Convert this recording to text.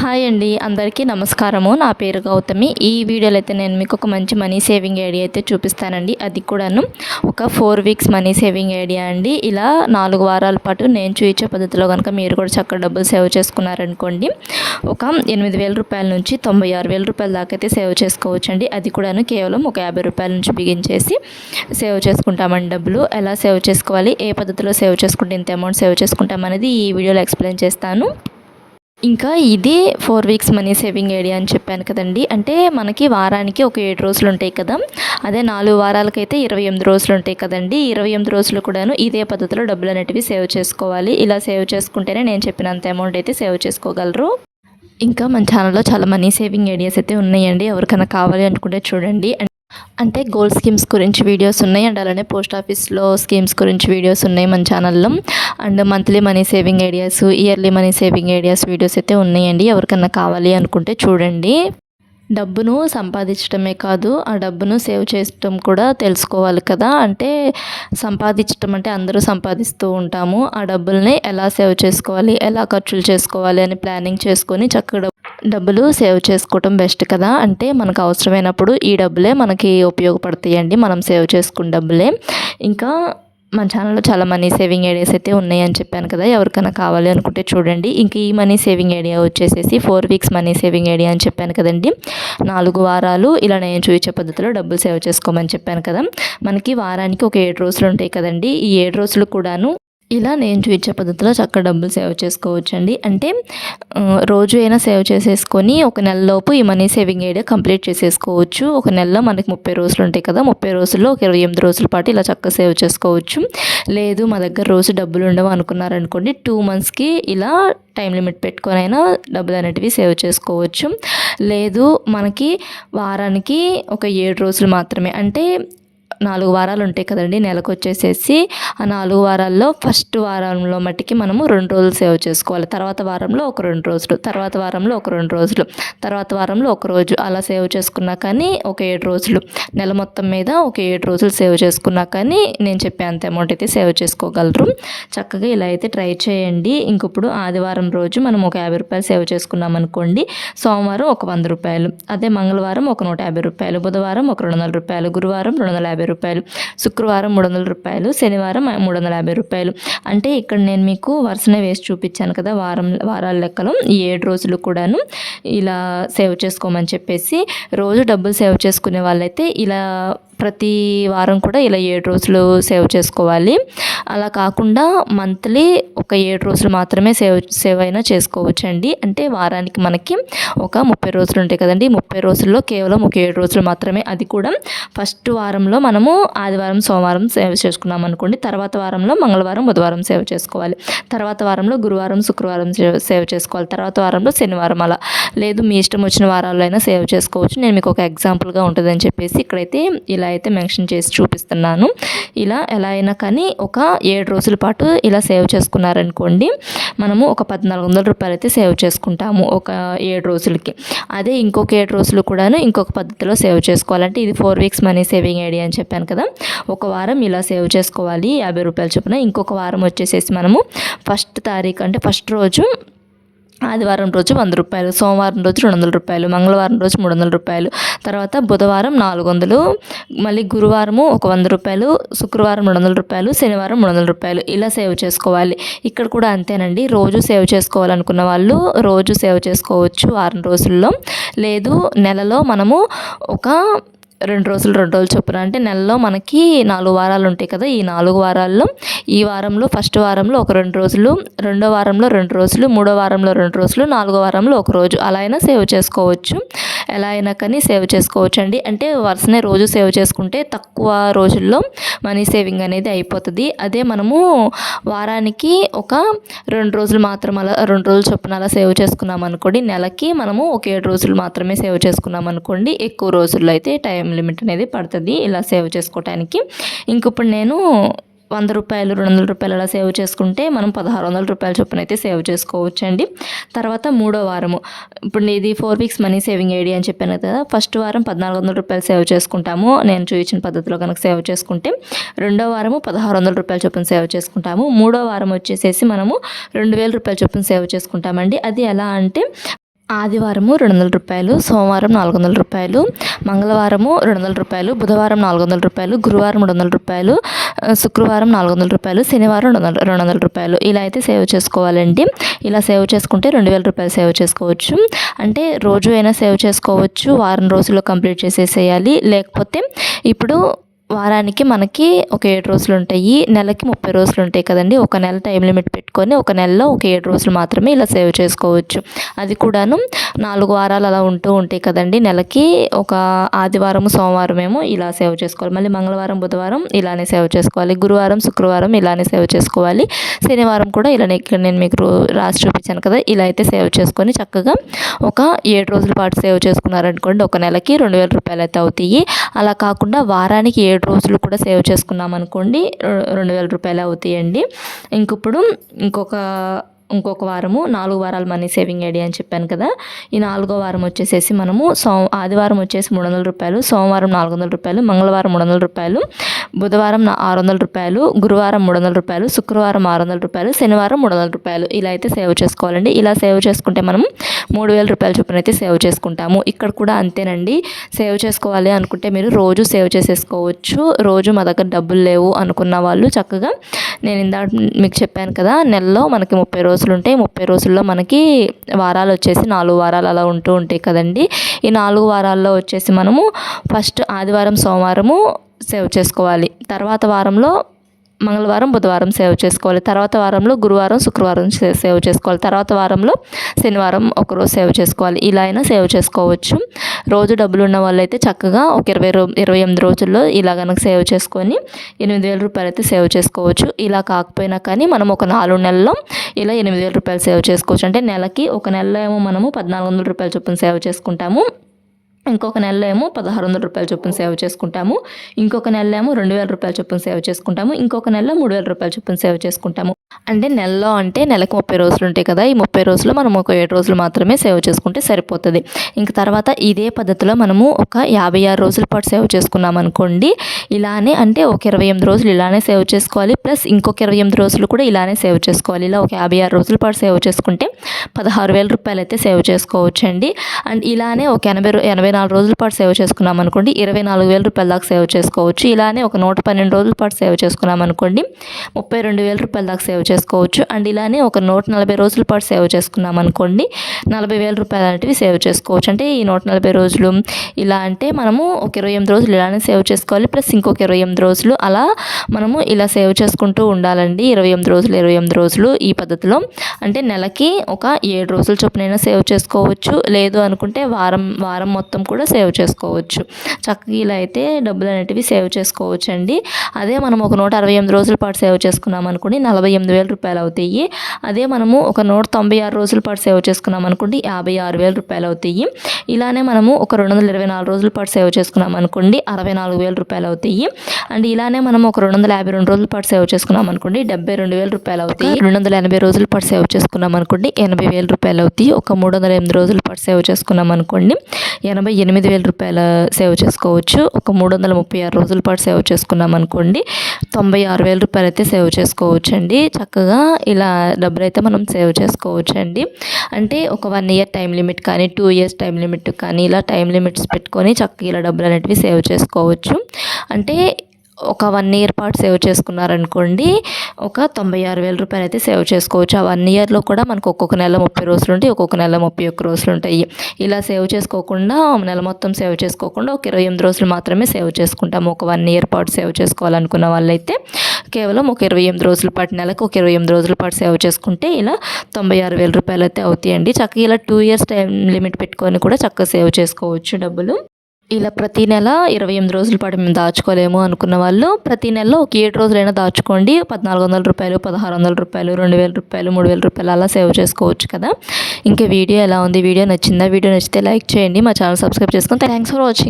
Hi అండి అందరికీ నమస్కారము. నా పేరు గౌతమి. ఈ వీడియోలో అయితే నేను మీకు ఒక మంచి మనీ సేవింగ్ ఐడియా అయితే చూపిస్తానండి. అది కూడాను ఒక four weeks money saving idea అండి. ఇలా నాలుగు వారాల పాటు నేను చూపించే పద్ధతిలో కనుక మీరు కూడా చక్కగా డబ్బులు సేవ్ చేసుకున్నారనుకోండి ఒక ఎనిమిది వేల రూపాయల నుంచి తొంభై ఆరు వేల రూపాయల దాకా అయితే సేవ్ చేసుకోవచ్చండి. అది కూడాను కేవలం ఒక యాభై రూపాయల నుంచి బిగించేసి సేవ్ చేసుకుంటామండి డబ్బులు. ఎలా సేవ్ చేసుకోవాలి? ఏ పద్ధతిలో సేవ్ చేసుకుంటే ఇంత అమౌంట్ సేవ్ చేసుకుంటామనేది ఈ వీడియోలో ఎక్స్ప్లెయిన్ చేస్తాను. ఇంకా ఇది four weeks money saving idea అని చెప్పాను కదండి. అంటే మనకి వారానికి ఒక ఏడు రోజులు ఉంటాయి కదా. అదే నాలుగు వారాలకైతే ఇరవై ఎనిమిది రోజులు ఉంటాయి కదండి. ఇరవై ఎనిమిది రోజులు కూడాను ఇదే పద్ధతిలో డబ్బులు అనేటివి సేవ్ చేసుకోవాలి. ఇలా సేవ్ చేసుకుంటేనే నేను చెప్పినంత అమౌంట్ అయితే సేవ్ చేసుకోగలరు. ఇంకా మన ఛానల్లో చాలా మనీ సేవింగ్ ఐడియాస్ అయితే ఉన్నాయండి. ఎవరికైనా కావాలి అనుకుంటే చూడండి. అంటే గోల్డ్ స్కీమ్స్ గురించి వీడియోస్ ఉన్నాయి. అండ్ అలానే పోస్ట్ ఆఫీస్లో స్కీమ్స్ గురించి వీడియోస్ ఉన్నాయి మన ఛానల్లో. And monthly money saving ideas yearly money saving ideas videos అయితే ఉన్నాయండి. ఎవరికన్నా కావాలి అనుకుంటే చూడండి. డబ్బును సంపాదించడమే కాదు ఆ డబ్బును సేవ్ చేయటం కూడా తెలుసుకోవాలి కదా. అంటే సంపాదించడం అంటే అందరూ సంపాదిస్తూ ఉంటాము. ఆ డబ్బుల్ని ఎలా సేవ్ చేసుకోవాలి ఎలా ఖర్చులు చేసుకోవాలి అని ప్లానింగ్ చేసుకొని చక్కగా డబ్బులు సేవ్ చేసుకోవటం బెస్ట్ కదా? అంటే మనకు అవసరమైనప్పుడు ఈ డబ్బులే మనకి ఉపయోగపడతాయండి. మనం సేవ్ చేసుకున్న డబ్బులే. ఇంకా మన ఛానల్లో చాలా మనీ సేవింగ్ ఐడియాస్ అయితే ఉన్నాయని చెప్పాను కదా ఎవరికైనా కావాలి అనుకుంటే చూడండి. ఇంక ఈ మనీ సేవింగ్ ఐడియా వచ్చేసేసి four weeks money saving idea అని చెప్పాను కదండి. నాలుగు వారాలు ఇలా నేను చూపించే పద్ధతిలో డబ్బులు సేవ్ చేసుకోమని చెప్పాను కదా. మనకి వారానికి ఒక ఏడు రోజులు ఉంటాయి కదండి. ఈ ఏడు రోజులు కూడాను ఇలా నేను చూపించే పద్ధతిలో చక్కగా డబ్బులు సేవ్ చేసుకోవచ్చండి. అంటే రోజు అయినా సేవ్ చేసేసుకొని ఒక నెలలోపు ఈ మనీ సేవింగ్ ఐడియా కంప్లీట్ చేసేసుకోవచ్చు. ఒక నెలలో మనకి ముప్పై రోజులు ఉంటాయి కదా ముప్పై రోజుల్లో ఒక ఇరవై ఎనిమిది రోజుల పాటు ఇలా చక్కగా సేవ్ చేసుకోవచ్చు. లేదు మా దగ్గర రోజు డబ్బులు ఉండవు అనుకున్నారనుకోండి టూ మంత్స్కి ఇలా టైం లిమిట్ పెట్టుకొని అయినా డబ్బులు అనేటివి సేవ్ చేసుకోవచ్చు. లేదు మనకి వారానికి ఒక ఏడు రోజులు మాత్రమే. అంటే నాలుగు వారాలు ఉంటాయి కదండి నెలకు వచ్చేసేసి. ఆ నాలుగు వారాల్లో ఫస్ట్ వారంలో మట్టికి మనము రెండు రోజులు సేవ్ చేసుకోవాలి. తర్వాత వారంలో ఒక రెండు రోజులు తర్వాత వారంలో ఒక రెండు రోజులు తర్వాత వారంలో ఒక రోజు అలా సేవ్ చేసుకున్నా కానీ ఒక ఏడు రోజులు. నెల మొత్తం మీద ఒక ఏడు రోజులు సేవ్ చేసుకున్నా కానీ నేను చెప్పే అంత అమౌంట్ అయితే సేవ్ చేసుకోగలరు. చక్కగా ఇలా అయితే ట్రై చేయండి. ఇంకప్పుడు ఆదివారం రోజు మనం ఒక యాభై రూపాయలు సేవ్ చేసుకున్నాం అనుకోండి. సోమవారం ఒక వంద రూపాయలు అదే మంగళవారం ఒక నూట యాభై రూపాయలు బుధవారం ఒక రెండు వందల రూపాయలు గురువారం రెండు వందల యాభై రూపాయలు. శుక్రవారం మూడు వందల రూపాయలు శనివారం మూడు వందల యాభై రూపాయలు. అంటే ఇక్కడ నేను మీకు వరుసనే వేసి చూపించాను కదా వారం వారాల లెక్కలో ఈ ఏడు రోజులు కూడాను ఇలా సేవ్ చేసుకోమని చెప్పేసి రోజు డబ్బులు సేవ్ చేసుకునే వాళ్ళైతే ఇలా ప్రతి వారం కూడా ఇలా ఏడు రోజులు సేవ్ చేసుకోవాలి. అలా కాకుండా మంత్లీ ఒక ఏడు రోజులు మాత్రమే సేవ్ సేవ్ అయినా చేసుకోవచ్చు అండి అంటే వారానికి మనకి ఒక ముప్పై రోజులు ఉంటాయి కదండి. ముప్పై రోజుల్లో కేవలం ఒక ఏడు రోజులు మాత్రమే అది కూడా. ఫస్ట్ వారంలో మనము ఆదివారం సోమవారం సేవ్ చేసుకున్నాం అనుకోండి. తర్వాత వారంలో మంగళవారం బుధవారం సేవ్ చేసుకోవాలి. తర్వాత వారంలో గురువారం శుక్రవారం సేవ్ చేసుకోవాలి. తర్వాత వారంలో శనివారం అలా. లేదు మీ ఇష్టం వచ్చిన వారాల్లో అయినా సేవ్ చేసుకోవచ్చు. నేను మీకు ఒక ఎగ్జాంపుల్గా ఉంటుందని చెప్పేసి ఇక్కడైతే ఇలా అయితే మెన్షన్ చేసి చూపిస్తున్నాను. ఇలా ఎలా అయినా కానీ ఒక ఏడు రోజుల పాటు ఇలా సేవ్ చేసుకున్నారనుకోండి మనము ఒక పద్నాలుగు వందల రూపాయలు అయితే సేవ్ చేసుకుంటాము ఒక ఏడు రోజులకి. అదే ఇంకొక ఏడు రోజులు కూడాను ఇంకొక పద్ధతిలో సేవ్ చేసుకోవాలంటే ఇది four weeks money saving idea అని చెప్పాను కదా. ఒక వారం ఇలా సేవ్ చేసుకోవాలి యాభై రూపాయలు చొప్పున. ఇంకొక వారం వచ్చేసేసి మనము ఫస్ట్ తారీఖు అంటే ఫస్ట్ రోజు ఆదివారం రోజు వంద రూపాయలు సోమవారం రోజు రెండు వందల రూపాయలు మంగళవారం రోజు మూడు వందల రూపాయలు తర్వాత బుధవారం నాలుగు వందలు మళ్ళీ గురువారము ఒక వంద రూపాయలు శుక్రవారం రెండు వందల రూపాయలు శనివారం మూడు వందల రూపాయలు ఇలా సేవ్ చేసుకోవాలి. ఇక్కడ కూడా అంతేనండి రోజు సేవ్ చేసుకోవాలనుకున్న వాళ్ళు రోజు సేవ్ చేసుకోవచ్చు వారం రోజుల్లో. లేదు నెలలో మనము ఒక రెండు రోజులు రెండు రోజులు చొప్పున అంటే నెలలో మనకి నాలుగు వారాలు ఉంటాయి కదా. ఈ నాలుగు వారాల్లో ఈ వారంలో ఫస్ట్ వారంలో ఒక రెండు రోజులు రెండో వారంలో రెండు రోజులు మూడో వారంలో రెండు రోజులు నాలుగో వారంలో ఒక రోజు. అలా అయినా సేవ్ చేసుకోవచ్చు. ఎలా అయినా కానీ సేవ్ చేసుకోవచ్చు అండి అంటే వరుసనే రోజు సేవ్ చేసుకుంటే తక్కువ రోజుల్లో మనీ సేవింగ్ అనేది అయిపోతుంది. అదే మనము వారానికి ఒక రెండు రోజులు మాత్రం అలా రెండు రోజులు చొప్పున అలా సేవ్ చేసుకున్నాం అనుకోండి నెలకి మనము ఒక ఏడు రోజులు మాత్రమే సేవ్ చేసుకున్నాం అనుకోండి ఎక్కువ రోజుల్లో అయితే టైం లిమిట్ అనేది పడుతుంది ఇలా సేవ్ చేసుకోవటానికి. ఇంకొప్పుడు నేను వంద రూపాయలు రెండు వందల రూపాయలు అలా సేవ్ చేసుకుంటే మనం పదహారు వందల రూపాయల చొప్పున అయితే సేవ్ చేసుకోవచ్చు అండి తర్వాత మూడో వారము. ఇప్పుడు ఇది four weeks money saving idea అని చెప్పాను కదా ఫస్ట్ వారం పద్నాలుగు వందల రూపాయలు సేవ్ చేసుకుంటాము. నేను చూపించిన పద్ధతిలో కనుక సేవ్ చేసుకుంటే రెండో వారము పదహారు వందల రూపాయల చొప్పున సేవ్ చేసుకుంటాము. మూడో వారం వచ్చేసేసి మనము రెండు వేల రూపాయల చొప్పున సేవ్ చేసుకుంటామండి. అది ఎలా అంటే ఆదివారము రెండు వందల రూపాయలు సోమవారం నాలుగు వందల రూపాయలు మంగళవారము రెండు వందల రూపాయలు బుధవారం నాలుగు వందల రూపాయలు గురువారం మూడు వందల రూపాయలు శుక్రవారం నాలుగు వందల రూపాయలు శనివారం రెండు వందల రెండు వందల రూపాయలు. ఇలా అయితే సేవ్ చేసుకోవాలండి. ఇలా సేవ్ చేసుకుంటే రెండు వేల రూపాయలు సేవ్ చేసుకోవచ్చు. అంటే రోజు అయినా సేవ్ చేసుకోవచ్చు. వారం రోజుల్లో కంప్లీట్ చేసేసేయాలి. లేకపోతే ఇప్పుడు వారానికి మనకి ఒక ఏడు రోజులు ఉంటాయి. నెలకి ముప్పై రోజులు ఉంటాయి కదండి. ఒక నెల టైం లిమిట్ పెట్టుకొని ఒక నెలలో ఒక ఏడు రోజులు మాత్రమే ఇలా సేవ్ చేసుకోవచ్చు. అది కూడాను నాలుగు వారాలు అలా ఉంటూ ఉంటాయి కదండి. నెలకి ఒక ఆదివారం సోమవారం ఏమో ఇలా సేవ్ చేసుకోవాలి. మళ్ళీ మంగళవారం బుధవారం ఇలానే సేవ్ చేసుకోవాలి. గురువారం శుక్రవారం ఇలానే సేవ్ చేసుకోవాలి. శనివారం కూడా ఇలానే ఇక్కడ నేను మీకు రాసి చూపించాను కదా ఇలా అయితే సేవ్ చేసుకొని చక్కగా ఒక ఏడు రోజుల పాటు సేవ్ చేసుకున్నారనుకోండి ఒక నెలకి రెండు వేల రూపాయలు అయితే అవుతాయి. అలా కాకుండా వారానికి ఏడు రోజులు కూడా సేవ్ చేసుకున్నాం అనుకోండి రెండు వేల రూపాయలు అవుతాయండి. ఇంకిప్పుడు ఇంకొక ఇంకొక వారము నాలుగు వారాలు మనీ సేవింగ్ ఐడియా అని చెప్పాను కదా ఈ నాలుగో వారం వచ్చేసేసి మనము సో ఆదివారం వచ్చేసి మూడు వందల రూపాయలు సోమవారం నాలుగు వందల రూపాయలు మంగళవారం మూడు వందల రూపాయలు బుధవారం ఆరు వందల రూపాయలు గురువారం మూడు వందల రూపాయలు శుక్రవారం ఆరు వందల రూపాయలు శనివారం మూడు వందల రూపాయలు ఇలా అయితే సేవ్ చేసుకోవాలండి. ఇలా సేవ్ చేసుకుంటే మనం మూడు వేల రూపాయల చొప్పున అయితే సేవ్ చేసుకుంటాము. ఇక్కడ కూడా అంతేనండి. సేవ్ చేసుకోవాలి అనుకుంటే మీరు రోజు సేవ్ చేసేసుకోవచ్చు. రోజు మా దగ్గర డబ్బులు లేవు అనుకున్న వాళ్ళు చక్కగా నేను ఇందా మీకు చెప్పాను కదా నెలలో మనకి ముప్పై రోజులు ఉంటాయి. ముప్పై రోజుల్లో మనకి వారాలు వచ్చేసి నాలుగు వారాలు అలా ఉంటూ ఉంటాయి కదండి. ఈ నాలుగు వారాల్లో వచ్చేసి మనము ఫస్ట్ ఆదివారం సోమవారము సేవ్ చేసుకోవాలి. తర్వాత వారంలో మంగళవారం బుధవారం సేవ్ చేసుకోవాలి. తర్వాత వారంలో గురువారం శుక్రవారం సే- సేవ్ చేసుకోవాలి. తర్వాత వారంలో శనివారం ఒకరోజు సేవ్ చేసుకోవాలి. ఇలా అయినా సేవ్ చేసుకోవచ్చు. రోజు డబ్బులు ఉన్న వాళ్ళైతే చక్కగా ఒక ఇరవై రో ఇరవై ఎనిమిది రోజుల్లో ఇలా కనుక సేవ్ చేసుకొని ఎనిమిది వేల రూపాయలు అయితే సేవ్ చేసుకోవచ్చు. ఇలా కాకపోయినా కానీ మనం ఒక నాలుగు నెలల్లో ఇలా ఎనిమిది వేల రూపాయలు సేవ్ చేసుకోవచ్చు. అంటే నెలకి ఒక నెలలో ఏమో మనము పద్నాలుగు వందల రూపాయలు చొప్పున సేవ్ చేసుకుంటాము. ఇంకొక నెలలో ఏమో పదహారు వందల రూపాయలు చొప్పున సేవ్ చేసుకుంటాము. ఇంకొక నెలలో ఏమో రెండు వేల రూపాయల చొప్పున సేవ్ చేసుకుంటాము. ఇంకొక నెలలో మూడు వేల రూపాయల చొప్పున సేవ్ చేసుకుంటాము. అంటే నెలలో అంటే నెలకు ముప్పై రోజులు ఉంటాయి కదా ఈ ముప్పై రోజులు మనం ఒక ఏడు రోజులు మాత్రమే సేవ్ చేసుకుంటే సరిపోతుంది. ఇంక తర్వాత ఇదే పద్ధతిలో మనము ఒక యాభై ఆరు రోజుల పాటు సేవ్ చేసుకున్నాం అనుకోండి ఇలానే అంటే ఒక ఇరవై ఎనిమిది రోజులు ఇలానే సేవ్ చేసుకోవాలి ప్లస్ ఇంకొక ఇరవై ఎనిమిది రోజులు కూడా ఇలానే సేవ్ చేసుకోవాలి. ఇలా ఒక యాభై ఆరు రోజుల పాటు సేవ్ చేసుకుంటే పదహారు వేల రూపాయలు అయితే సేవ్ చేసుకోవచ్చు అండి అండ్ ఇలానే ఒక ఎనభై ఎనభై నాలుగు రోజుల పాటు సేవ్ చేసుకున్నాం అనుకోండి ఇరవై నాలుగు వేల రూపాయల దాకా సేవ్ చేసుకోవచ్చు. ఇలానే ఒక నూట పన్నెండు రోజుల పాటు సేవ్ చేసుకున్నాం అనుకోండి ముప్పై రెండు వేల రూపాయల దాకా సేవ్ సేవ్ చేసుకోవచ్చు. అండ్ ఇలానే ఒక నూట నలభై రోజుల పాటు సేవ్ చేసుకున్నాం అనుకోండి నలభై వేల రూపాయలు అనేటివి సేవ్ చేసుకోవచ్చు. అంటే ఈ నూట నలభై రోజులు ఇలా అంటే మనము ఒక ఇరవై ఎనిమిది రోజులు ఇలానే సేవ్ చేసుకోవాలి ప్లస్ ఇంకొక ఇరవై ఎనిమిది రోజులు అలా మనము ఇలా సేవ్ చేసుకుంటూ ఉండాలండి. ఇరవై ఎనిమిది రోజులు ఇరవై ఎనిమిది రోజులు ఈ పద్ధతిలో. అంటే నెలకి ఒక ఏడు రోజుల చొప్పునైనా సేవ్ చేసుకోవచ్చు. లేదు అనుకుంటే వారం వారం మొత్తం కూడా సేవ్ చేసుకోవచ్చు. చక్కగా ఇలా అయితే డబ్బులు అనేటివి సేవ్ చేసుకోవచ్చు అండి అదే మనం ఒక నూట అరవై ఎనిమిది రోజుల పాటు సేవ్ చేసుకున్నాం అనుకోండి నలభై ఎనిమిది ఎనిమిది వేల రూపాయలు అవుతాయి. అదే మనము ఒక నూట తొంభై ఆరు రోజుల పాటు సేవ్ చేసుకున్నాం అనుకోండి యాభై ఆరు వేల రూపాయలు అవుతాయి. ఇలానే మనము ఒక రెండు వందల ఇరవై నాలుగు రోజుల పాటు సేవ్ చేసుకున్నాం అనుకోండి అరవై నాలుగు వేల రూపాయలు అవుతాయి. అండ్ ఇలానే మనం ఒక రెండు వందల యాభై రెండు రోజుల పాటు సేవ్ చేసుకున్నాం అనుకోండి డెబ్బై రెండు వేల రూపాయలు అవుతాయి. రెండు వందల ఎనభై రోజుల పాటు సేవ్ చేసుకున్నాం అనుకోండి ఎనభై వేల రూపాయలు అవుతాయి. ఒక మూడు వందల ఎనిమిది రోజుల పాటు సేవ్ చేసుకున్నాం అనుకోండి ఎనభై ఎనిమిది వేల రూపాయల సేవ్ చేసుకోవచ్చు. ఒక మూడు వందల ముప్పై ఆరు రోజుల పాటు సేవ్ చేసుకున్నాం అనుకోండి తొంభై ఆరు వేల రూపాయలు అయితే సేవ్ చేసుకోవచ్చు అండి చక్కగా ఇలా డబ్బులు అయితే మనం సేవ్ చేసుకోవచ్చు అండి అంటే ఒక వన్ ఇయర్ టైం లిమిట్ కానీ టూ ఇయర్స్ టైం లిమిట్ కానీ ఇలా టైం లిమిట్స్ పెట్టుకొని చక్కగా ఇలా డబ్బులు అనేటివి సేవ్ చేసుకోవచ్చు. అంటే ఒక వన్ ఇయర్ పాటు సేవ్ చేసుకున్నారనుకోండి ఒక తొంభై ఆరు వేల రూపాయలు అయితే సేవ్ చేసుకోవచ్చు. ఆ వన్ ఇయర్లో కూడా మనకు ఒక్కొక్క నెల ముప్పై రోజులు ఉంటాయి ఒక్కొక్క నెల ముప్పై ఒక్క రోజులు ఉంటాయి. ఇలా సేవ్ చేసుకోకుండా నెల మొత్తం సేవ్ చేసుకోకుండా ఒక ఇరవై ఎనిమిది రోజులు మాత్రమే సేవ్ చేసుకుంటాము. ఒక వన్ ఇయర్ పాటు సేవ్ చేసుకోవాలనుకున్న వాళ్ళైతే కేవలం ఒక ఇరవై ఎనిమిది రోజుల పాటు నెలకు ఒక ఇరవై ఎనిమిది రోజుల పాటు సేవ్ చేసుకుంటే ఇలా తొంభై ఆరు వేల రూపాయలు అయితే అవుతాయండి. చక్కగా ఇలా టూ ఇయర్స్ టైం లిమిట్ పెట్టుకొని కూడా చక్కగా సేవ్ చేసుకోవచ్చు డబ్బులు. ఇలా ప్రతి నెల ఇరవై ఎనిమిది రోజుల పాటు మేము దాచుకోలేము అనుకున్న వాళ్ళు ప్రతి నెలలో ఒక ఏడు రోజులైనా దాచుకోండి. పద్నాలుగు వందల రూపాయలు పదహారు వందల రూపాయలు రెండు వేల రూపాయలు మూడు వేల రూపాయలు అలా సేవ్ చేసుకోవచ్చు కదా. ఇంకా వీడియో ఎలా ఉంది? వీడియో నచ్చిందా? వీడియో నచ్చితే లైక్ చేయండి. మా ఛానల్ సబ్స్క్రైబ్ చేసుకొని థ్యాంక్స్ ఫర్ వాచింగ్.